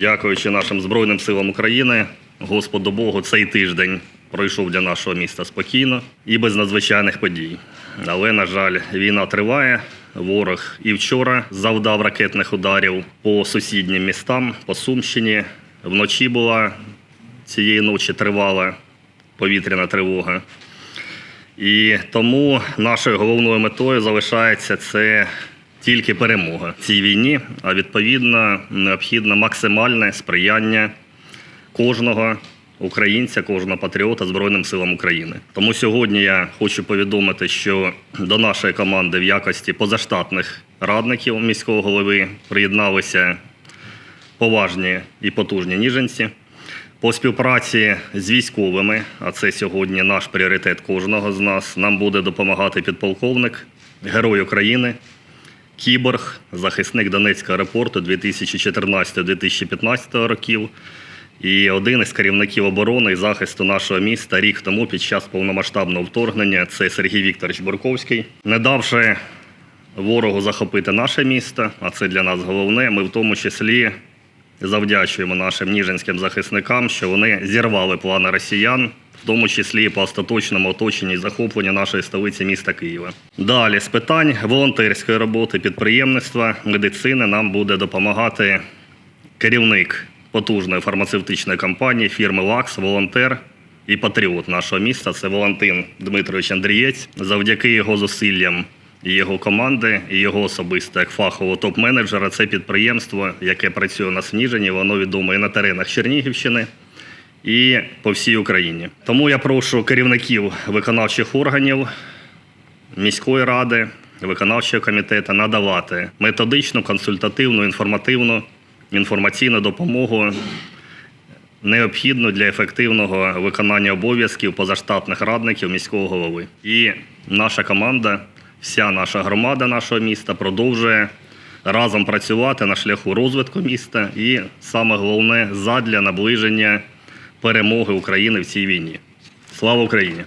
Дякуючи нашим Збройним силам України, Господу Богу, цей тиждень пройшов для нашого міста спокійно і без надзвичайних подій. Але, на жаль, війна триває. Ворог і вчора завдав ракетних ударів по сусіднім містам, по Сумщині. Вночі була цієї ночі тривала повітряна тривога. І тому нашою головною метою залишається це тільки перемога в цій війні, а відповідно необхідно максимальне сприяння кожного українця, кожного патріота Збройним силам України. Тому сьогодні я хочу повідомити, що до нашої команди в якості позаштатних радників міського голови приєдналися поважні і потужні ніженці. По співпраці з військовими, а це сьогодні наш пріоритет кожного з нас, нам буде допомагати підполковник, герой України, кіборг, захисник Донецького аеропорту 2014-2015 років. І один із керівників оборони і захисту нашого міста рік тому під час повномасштабного вторгнення це Сергій Вікторович Бурковський. Не давши ворогу захопити наше місто, а це для нас головне, ми в тому числі завдячуємо нашим ніжинським захисникам, що вони зірвали плани росіян, в тому числі по остаточному оточенні і захопленню нашої столиці міста Києва. Далі з питань волонтерської роботи, підприємництва, медицини нам буде допомагати керівник потужної фармацевтичної компанії фірми ЛАКС, волонтер і патріот нашого міста. Це Валентин Дмитрович Андрієць. Завдяки його зусиллям і його команди, і його особисто як фахового топ-менеджера. Це підприємство, яке працює на Сніжині, воно відомо і на теренах Чернігівщини. І по всій Україні. Тому я прошу керівників виконавчих органів міської ради, виконавчого комітету надавати методичну, консультативну, інформативну, інформаційну допомогу, необхідну для ефективного виконання обов'язків позаштатних радників міського голови. І наша команда, вся наша громада нашого міста продовжує разом працювати на шляху розвитку міста і саме головне задля наближення перемоги України в цій війні. Слава Україні!